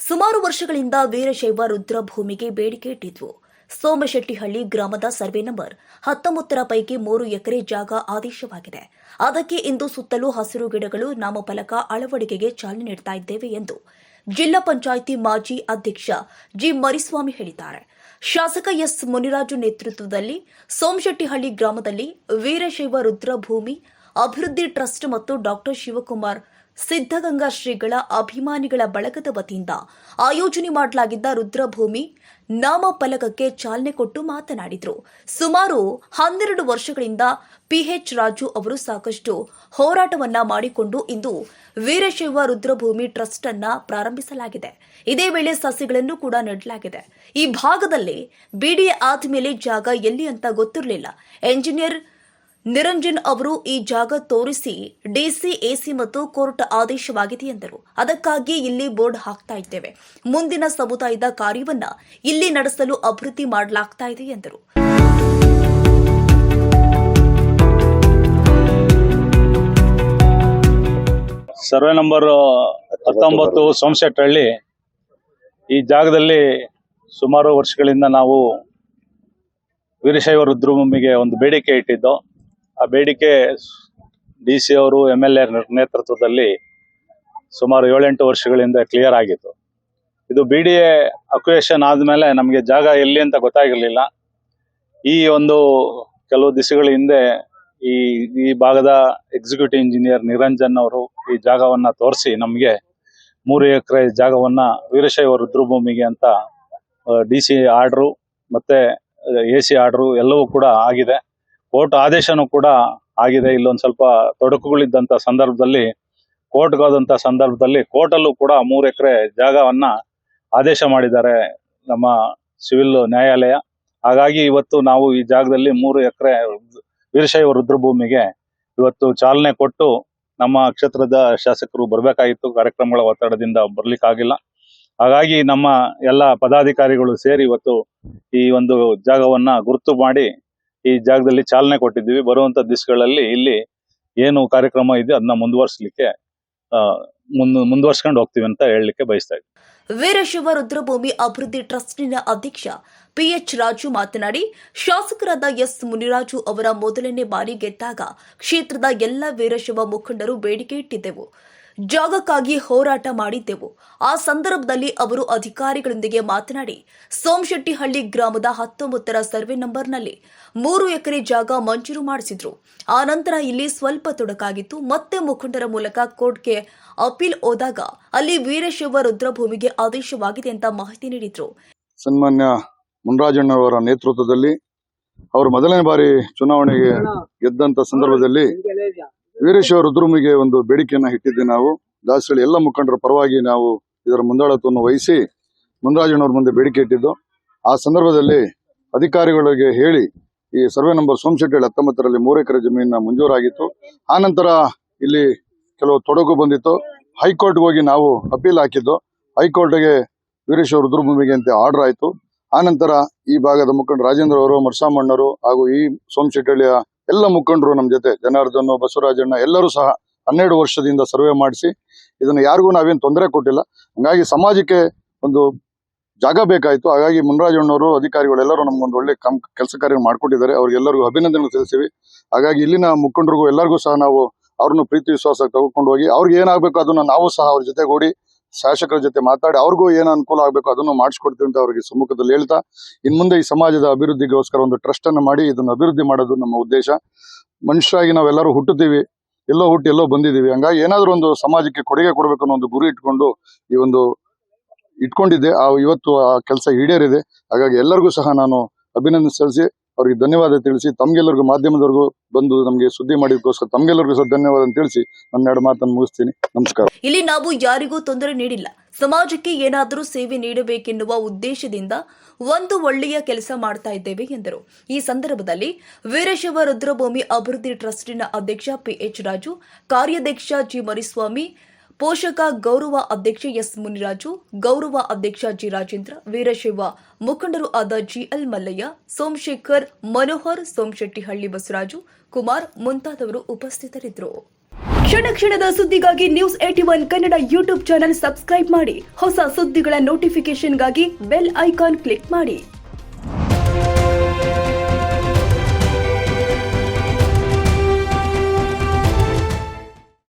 ಸುಮಾರು ವರ್ಷಗಳಿಂದ ವೀರಶೈವ ರುದ್ರಭೂಮಿಗೆ ಬೇಡಿಕೆ ಇಟ್ಟಿದ್ವು. ಸೋಮಶೆಟ್ಟಿಹಳ್ಳಿ ಗ್ರಾಮದ ಸರ್ವೆ ನಂಬರ್ ಹತ್ತೊಂಬತ್ತರ ಪೈಕಿ ಮೂರು ಎಕರೆ ಜಾಗ ಆದೇಶವಾಗಿದೆ. ಅದಕ್ಕೆ ಇಂದು ಸುತ್ತಲೂ ಹಸಿರು ಗಿಡಗಳು, ನಾಮಫಲಕ, ಅಳವಡಿಕೆಗೆ ಚಾಲನೆ ನೀಡ್ತಾ ಇದ್ದೇವೆ ಎಂದು ಜಿಲ್ಲಾ ಪಂಚಾಯಿತಿ ಮಾಜಿ ಅಧ್ಯಕ್ಷ ಜಿ ಮರಿಸ್ವಾಮಿ ಹೇಳಿದ್ದಾರೆ. ಶಾಸಕ ಎಸ್ ಮುನಿರಾಜು ನೇತೃತ್ವದಲ್ಲಿ ಸೋಮಶೆಟ್ಟಿಹಳ್ಳಿ ಗ್ರಾಮದಲ್ಲಿ ವೀರಶೈವ ರುದ್ರಭೂಮಿ ಅಭಿವೃದ್ಧಿ ಟ್ರಸ್ಟ್ ಮತ್ತು ಡಾಕ್ಟರ್ ಶಿವಕುಮಾರ್ ಸಿದ್ಧಗಂಗಾ ಶ್ರೀಗಳ ಅಭಿಮಾನಿಗಳ ಬಳಗದ ವತಿಯಿಂದ ಆಯೋಜನೆ ಮಾಡಲಾಗಿದ್ದ ರುದ್ರಭೂಮಿ ನಾಮಫಲಕಕ್ಕೆ ಚಾಲನೆ ಕೊಟ್ಟು ಮಾತನಾಡಿದರು. ಸುಮಾರು ಹನ್ನೆರಡು ವರ್ಷಗಳಿಂದ ಪಿಎಚ್ ರಾಜು ಅವರು ಸಾಕಷ್ಟು ಹೋರಾಟವನ್ನ ಮಾಡಿಕೊಂಡು ಇಂದು ವೀರಶೈವ ರುದ್ರಭೂಮಿ ಟ್ರಸ್ಟ್ ಅನ್ನ ಪ್ರಾರಂಭಿಸಲಾಗಿದೆ. ಇದೇ ವೇಳೆ ಸಸಿಗಳನ್ನು ಕೂಡ ನೆಡಲಾಗಿದೆ. ಈ ಭಾಗದಲ್ಲಿ ಬಿಡಿಎ ಆದ್ಮೇಲೆ ಜಾಗ ಎಲ್ಲಿ ಅಂತ ಗೊತ್ತಿರಲಿಲ್ಲ. ಎಂಜಿನಿಯರ್ ನಿರಂಜನ್ ಅವರು ಈ ಜಾಗ ತೋರಿಸಿ ಡಿಸಿ ಎಸಿ ಮತ್ತು ಕೋರ್ಟ್ ಆದೇಶವಾಗಿದೆ ಎಂದರು. ಅದಕ್ಕಾಗಿ ಇಲ್ಲಿ ಬೋರ್ಡ್ ಹಾಕ್ತಾ ಇದ್ದೇವೆ. ಮುಂದಿನ ಸಮುದಾಯದ ಕಾರ್ಯವನ್ನ ಇಲ್ಲಿ ನಡೆಸಲು ಅಭಿವೃದ್ಧಿ ಮಾಡಲಾಗ್ತಾ ಇದೆ ಎಂದರು. ಸರ್ವೆ ನಂಬರ್ ಹತ್ತೊಂಬತ್ತು ಸೋಮಶೆಟ್ಟಹಳ್ಳಿ ಈ ಜಾಗದಲ್ಲಿ ಸುಮಾರು ವರ್ಷಗಳಿಂದ ನಾವು ವೀರಶೈವ ರುದ್ರಭೂಮಿಗೆ ಒಂದು ಬೇಡಿಕೆ ಇಟ್ಟಿದ್ದು ಆ ಬೇಡಿಕೆ ಡಿ ಸಿ ಅವರು ಎಂ ಎಲ್ ಎ ನೇತೃತ್ವದಲ್ಲಿ ಸುಮಾರು ಏಳೆಂಟು ವರ್ಷಗಳಿಂದ ಕ್ಲಿಯರ್ ಆಗಿತ್ತು. ಇದು ಬಿ ಡಿ ಎ ಅಕ್ವೇಷನ್ ಆದಮೇಲೆ ನಮಗೆ ಜಾಗ ಎಲ್ಲಿ ಅಂತ ಗೊತ್ತಾಗಿರಲಿಲ್ಲ. ಈ ಒಂದು ಕೆಲವು ದಿವಸಗಳ ಹಿಂದೆ ಈ ಈ ಭಾಗದ ಎಕ್ಸಿಕ್ಯೂಟಿವ್ ಇಂಜಿನಿಯರ್ ನಿರಂಜನ್ ಅವರು ಈ ಜಾಗವನ್ನ ತೋರಿಸಿ ನಮಗೆ ಮೂರು ಎಕರೆ ಜಾಗವನ್ನ ವೀರಶೈವ ರುದ್ರಭೂಮಿಗೆ ಅಂತ ಡಿ ಸಿ ಆರ್ಡ್ರು ಮತ್ತೆ ಎ ಸಿ ಆರ್ಡ್ರು ಎಲ್ಲವೂ ಕೂಡ ಆಗಿದೆ. ಕೋರ್ಟ್ ಆದೇಶನೂ ಕೂಡ ಆಗಿದೆ. ಇಲ್ಲೊಂದು ಸ್ವಲ್ಪ ತೊಡಕುಗಳಿದ್ದಂಥ ಸಂದರ್ಭದಲ್ಲಿ ಕೋರ್ಟ್ಗೆ ಹೋದಂತ ಸಂದರ್ಭದಲ್ಲಿ ಕೋರ್ಟಲ್ಲೂ ಕೂಡ ಮೂರು ಎಕರೆ ಜಾಗವನ್ನ ಆದೇಶ ಮಾಡಿದ್ದಾರೆ ನಮ್ಮ ಸಿವಿಲ್ ನ್ಯಾಯಾಲಯ. ಹಾಗಾಗಿ ಇವತ್ತು ನಾವು ಈ ಜಾಗದಲ್ಲಿ ಮೂರು ಎಕರೆ ವೀರಶೈವ ರುದ್ರಭೂಮಿಗೆ ಇವತ್ತು ಚಾಲನೆ ಕೊಟ್ಟು ನಮ್ಮ ಕ್ಷೇತ್ರದ ಶಾಸಕರು ಬರಬೇಕಾಗಿತ್ತು. ಕಾರ್ಯಕ್ರಮಗಳ ಒತ್ತಡದಿಂದ ಬರ್ಲಿಕ್ಕಾಗಿಲ್ಲ. ಹಾಗಾಗಿ ನಮ್ಮ ಎಲ್ಲ ಪದಾಧಿಕಾರಿಗಳು ಸೇರಿ ಇವತ್ತು ಈ ಒಂದು ಜಾಗವನ್ನ ಗುರುತು ಮಾಡಿ ಈ ಜಾಗದಲ್ಲಿ ಚಾಲನೆ ಕೊಟ್ಟಿದ್ದೀವಿ. ಬರುವಂತ ದಿವಸಗಳಲ್ಲಿ ಇಲ್ಲಿ ಏನು ಕಾರ್ಯಕ್ರಮ ಇದೆ ಅದನ್ನ ಮುಂದುವರಿಸಲಿಕ್ಕೆ ಮುಂದ್, ಮುಂದುವರ್ಸ್ಕೊಂಡು ಹೋಗ್ತೀವಿ ಅಂತ ಹೇಳಲಿಕ್ಕೆ ಬಯಸ್ತಾ ಇದ್ದೀನಿ ವೀರಶಿವ ರುದ್ರಭೂಮಿ ಅಭಿವೃದ್ಧಿ ಟ್ರಸ್ಟಿನ ಅಧ್ಯಕ್ಷ ಪಿಎಚ್ ರಾಜು ಮಾತನಾಡಿ, ಶಾಸಕರಾದ ಎಸ್ ಮುನಿರಾಜು ಅವರ ಮೊದಲನೇ ಬಾರಿ ಗೆದ್ದಾಗ ಕ್ಷೇತ್ರದ ಎಲ್ಲ ವೀರಶಿವ ಮುಖಂಡರು ಬೇಡಿಕೆ ಇಟ್ಟಿದ್ದೆವು. ಜಾಗಕ್ಕಾಗಿ ಹೋರಾಟ ಮಾಡಿದ್ದೆವು. ಆ ಸಂದರ್ಭದಲ್ಲಿ ಅವರು ಅಧಿಕಾರಿಗಳೊಂದಿಗೆ ಮಾತನಾಡಿ ಸೋಮಶೆಟ್ಟಿಹಳ್ಳಿ ಗ್ರಾಮದ ಹತ್ತೊಂಬತ್ತರ ಸರ್ವೆ ನಂಬರ್ನಲ್ಲಿ ಮೂರು ಎಕರೆ ಜಾಗ ಮಂಜೂರು ಮಾಡಿಸಿದ್ರು. ಆ ನಂತರ ಇಲ್ಲಿ ಸ್ವಲ್ಪ ತೊಡಕಾಗಿತ್ತು. ಮತ್ತೆ ಮುಖಂಡರ ಮೂಲಕ ಕೋರ್ಟ್ಗೆ ಅಪೀಲ್ ಹೋದಾಗ ಅಲ್ಲಿ ವೀರಶೈವ ರುದ್ರಭೂಮಿಗೆ ಆದೇಶವಾಗಿದೆ ಅಂತ ಮಾಹಿತಿ ನೀಡಿದ್ರು. ಸನ್ಮಾನ್ಯ ಮುನ್ರಾಜಣ್ಣವರ ನೇತೃತ್ವದಲ್ಲಿ ಅವರು ಮೊದಲನೇ ಬಾರಿ ಚುನಾವಣೆಗೆ ಗೆದ್ದಂತ ಸಂದರ್ಭದಲ್ಲಿ ವೀರೇಶ್ವರ ರುದ್ರಮಿಗೆ ಒಂದು ಬೇಡಿಕೆಯನ್ನ ಇಟ್ಟಿದ್ದೆ ನಾವು. ದಾಸಳಿ ಎಲ್ಲ ಮುಖಂಡರ ಪರವಾಗಿ ನಾವು ಇದರ ಮುಂದಾಳತ್ವವನ್ನು ವಹಿಸಿ ಮುಂದರಾಜಣ್ಣವ್ರ ಮುಂದೆ ಬೇಡಿಕೆ ಇಟ್ಟಿದ್ದು. ಆ ಸಂದರ್ಭದಲ್ಲಿ ಅಧಿಕಾರಿಗಳಿಗೆ ಹೇಳಿ ಈ ಸರ್ವೆ ನಂಬರ್ ಸೋಮಶೆಟ್ಟಿ ಹತ್ತೊಂಬತ್ತರಲ್ಲಿ ಮೂರು ಎಕರೆ ಜಮೀನ ಮಂಜೂರಾಗಿತ್ತು. ಆ ನಂತರ ಇಲ್ಲಿ ಕೆಲವು ತೊಡಗು ಬಂದಿತ್ತು. ಹೈಕೋರ್ಟ್ಗೆ ಹೋಗಿ ನಾವು ಅಪೀಲ್ ಹಾಕಿದ್ದು. ಹೈಕೋರ್ಟ್ಗೆ ವೀರೇಶ್ವರ ರುದ್ರಭೂಮಿಗೆ ಅಂತ ಆರ್ಡರ್ ಆಯಿತು. ಆನಂತರ ಈ ಭಾಗದ ಮುಖಂಡ ರಾಜೇಂದ್ರ ಅವರು, ಮರ್ಸಾಮಣ್ಣರು ಹಾಗೂ ಈ ಸೋಮಶೆಟ್ಟಳ್ಳಿಯ ಎಲ್ಲ ಮುಖಂಡರು ನಮ್ಮ ಜೊತೆ, ಜನಾರ್ದನ್, ಬಸವರಾಜಣ್ಣ ಎಲ್ಲರೂ ಸಹ ಹನ್ನೆರಡು ವರ್ಷದಿಂದ ಸರ್ವೆ ಮಾಡಿಸಿ, ಇದನ್ನು ಯಾರಿಗೂ ನಾವೇನು ತೊಂದರೆ ಕೊಟ್ಟಿಲ್ಲ. ಹಂಗಾಗಿ ಸಮಾಜಕ್ಕೆ ಒಂದು ಜಾಗ ಬೇಕಾಯ್ತು. ಹಾಗಾಗಿ ಮುನ್ರಾಜಣ್ಣವರು ಅಧಿಕಾರಿಗಳೆಲ್ಲರೂ ನಮ್ಗೊಂದು ಒಳ್ಳೆ ಕಮ್ ಕೆಲಸ ಕಾರ್ಯ ಮಾಡ್ಕೊಟ್ಟಿದ್ದಾರೆ. ಅವ್ರಿಗೆಲ್ಲರಿಗೂ ಅಭಿನಂದನೆ ತಿಳಿಸ್ತೀವಿ. ಹಾಗಾಗಿ ಇಲ್ಲಿನ ಮುಖಂಡರಿಗೂ ಎಲ್ಲರಿಗೂ ಸಹ ನಾವು ಅವ್ರನ್ನು ಪ್ರೀತಿ ವಿಶ್ವಾಸ ತಗೊಂಡು ಹೋಗಿ, ಅವ್ರಿಗೆ ಏನಾಗಬೇಕು ಅದನ್ನ ನಾವು ಸಹ ಅವ್ರ ಜೊತೆ ಕೂಡಿ ಶಾಸಕರ ಜೊತೆ ಮಾತಾಡಿ ಅವ್ರಿಗೂ ಏನು ಅನುಕೂಲ ಆಗಬೇಕು ಅದನ್ನು ಮಾಡಿಸ್ಕೊಡ್ತೀವಿ ಅಂತ ಅವರಿಗೆ ಸಮ್ಮುಖದಲ್ಲಿ ಹೇಳ್ತಾ, ಇನ್ ಮುಂದೆ ಈ ಸಮಾಜದ ಅಭಿವೃದ್ಧಿಗೋಸ್ಕರ ಒಂದು ಟ್ರಸ್ಟ್ ಅನ್ನು ಮಾಡಿ ಇದನ್ನು ಅಭಿವೃದ್ಧಿ ಮಾಡೋದು ನಮ್ಮ ಉದ್ದೇಶ. ಮನುಷ್ಯರಾಗಿ ನಾವೆಲ್ಲರೂ ಹುಟ್ಟುತ್ತೀವಿ, ಎಲ್ಲೋ ಹುಟ್ಟಿ ಎಲ್ಲೋ ಬಂದಿದ್ದೀವಿ, ಹಂಗಾಗಿ ಏನಾದರೂ ಒಂದು ಸಮಾಜಕ್ಕೆ ಕೊಡುಗೆ ಕೊಡಬೇಕು ಅನ್ನೋ ಒಂದು ಗುರಿ ಇಟ್ಕೊಂಡು ಈ ಒಂದು ಇಟ್ಕೊಂಡಿದ್ದೆ. ಆ, ಇವತ್ತು ಆ ಕೆಲಸ ಈಡೇರಿದೆ. ಹಾಗಾಗಿ ಎಲ್ಲರಿಗೂ ಸಹ ನಾನು ಅಭಿನಂದನೆ ಸಲ್ಲಿಸಿ ಅವರಿಗೆ ಧನ್ಯವಾದ ತಿಳಿಸಿ, ತಮ್ಗೆಲ್ಲರಿಗೂ ಮಾಧ್ಯಮದವರೆಗೂ ಬಂದು ನಮಗೆ ಸುದ್ದಿ ಮಾಡಿದಕ್ಕೋಸ್ಕರ ತಮ್ಗೆಲ್ಲರಿಗೂ ಸಹ ಧನ್ಯವಾದ ತಿಳಿಸಿ ನನ್ನ ಎರಡು ಮಾತನ್ನು ಮುಗಿಸ್ತೀನಿ. ನಮಸ್ಕಾರ. ಇಲ್ಲಿ ನಾವು ಯಾರಿಗೂ ತೊಂದರೆ ನೀಡಿಲ್ಲ. ಸಮಾಜಕ್ಕೆ ಏನಾದರೂ ಸೇವೆ ನೀಡಬೇಕೆನ್ನುವ ಉದ್ದೇಶದಿಂದ ಒಂದು ಒಳ್ಳೆಯ ಕೆಲಸ ಮಾಡ್ತಾ ಇದ್ದೇವೆ ಎಂದರು. ಈ ಸಂದರ್ಭದಲ್ಲಿ ವೀರಶೈವ ರುದ್ರಭೂಮಿ ಅಭಿವೃದ್ಧಿ ಟ್ರಸ್ಟಿನ ಅಧ್ಯಕ್ಷ ಪಿಎಚ್ ರಾಜು, ಕಾರ್ಯಾಧ್ಯಕ್ಷ ಜಿ ಮರಿಸ್ವಾಮಿ ಪೋಷಕ ಗೌರವ ಅಧ್ಯಕ್ಷ ಎಸ್ ಮುನಿರಾಜು, ಗೌರವ ಅಧ್ಯಕ್ಷ ಜಿ ರಾಜೇಂದ್ರ, ವೀರಶಿವ ಮುಖಂಡರು ಆದ ಜಿಎಲ್ ಮಲ್ಲಯ್ಯ, ಸೋಮಶೇಖರ್ ಮನೋಹರ್ ಸೋಮಶೆಟ್ಟಿಹಳ್ಳಿ ಬಸವರಾಜು, ಕುಮಾರ್ ಮುಂತಾದವರು ಉಪಸ್ಥಿತರಿದ್ದರು. ಕ್ಷಣ ಕ್ಷಣದ ಸುದ್ದಿಗಾಗಿ news eighty one Kannada YouTube channel subscribe ಮಾಡಿ. ಹೊಸ ಸುದ್ದಿಗಳ ನೋಟಿಫಿಕೇಶನ್ಗಾಗಿ ಬೆಲ್ ಐಕಾನ್ ಕ್ಲಿಕ್ ಮಾಡಿ.